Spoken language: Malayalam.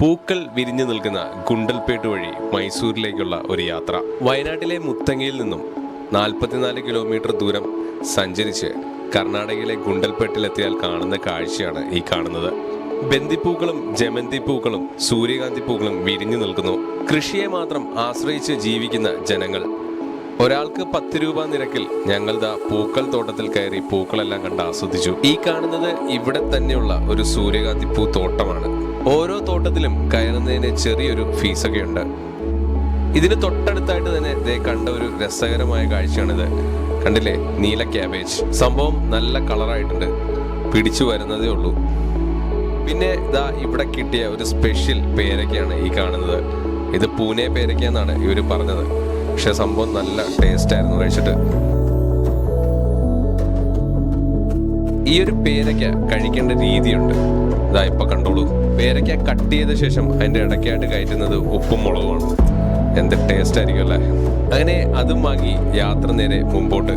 പൂക്കൾ വിരിഞ്ഞു നിൽക്കുന്ന ഗുണ്ടൽപേട്ട് വഴി മൈസൂരിലേക്കുള്ള ഒരു യാത്ര. വയനാട്ടിലെ മുത്തങ്ങയിൽ നിന്നും നാൽപ്പത്തിനാല് കിലോമീറ്റർ ദൂരം സഞ്ചരിച്ച് കർണാടകയിലെ ഗുണ്ടൽപേട്ടിലെത്തിയാൽ കാണുന്ന കാഴ്ചയാണ് ഈ കാണുന്നത്. ബന്ദിപ്പൂക്കളും ജമന്തി പൂക്കളും സൂര്യകാന്തി പൂക്കളും വിരിഞ്ഞു നിൽക്കുന്നു. കൃഷിയെ മാത്രം ആശ്രയിച്ച് ജീവിക്കുന്ന ജനങ്ങൾ ഒരാൾക്ക് പത്ത് രൂപ നിരക്കിൽ ഞങ്ങൾ ദാ പൂക്കൾ തോട്ടത്തിൽ കയറി പൂക്കളെല്ലാം കണ്ട് ആസ്വദിച്ചു. ഈ കാണുന്നത് ഇവിടെ തന്നെയുള്ള ഒരു സൂര്യകാന്തി പൂ തോട്ടമാണ്. ഓരോ തോട്ടത്തിലും കയറുന്നതിന് ചെറിയൊരു ഫീസൊക്കെ ഉണ്ട് ഇതിന് തൊട്ടടുത്തായിട്ട് തന്നെ ദേ കണ്ട ഒരു രസകരമായ കാഴ്ചയാണിത്. കണ്ടില്ലേ? നീല ക്യാബേജ്. സംഭവം നല്ല കളറായിട്ടുണ്ട്. പിടിച്ചു വരുന്നതേ ഉള്ളൂ. പിന്നെ ഇതാ ഇവിടെ കിട്ടിയ ഒരു സ്പെഷ്യൽ പേരക്കയാണ് ഈ കാണുന്നത്. ഇത് പൂനെ പേരക്ക എന്നാണ് ഇവർ പറഞ്ഞത്. പക്ഷെ സംഭവം നല്ല ടേസ്റ്റ് ആയിരുന്നു കഴിച്ചിട്ട്. ഈ ഒരു പേരക്ക കഴിക്കേണ്ട രീതിയുണ്ട്. ഇതാ കണ്ടോളൂ. പേരയ്ക്ക കട്ട് ചെയ്ത ശേഷം അതിന്റെ ഇടയ്ക്കായിട്ട് കയറ്റുന്നത് ഉപ്പും മുളകുമാണ്. എന്ത് ടേസ്റ്റ് ആയിരിക്കും അല്ലേ? അങ്ങനെ അതും വാങ്ങി യാത്ര നേരെ മുമ്പോട്ട്.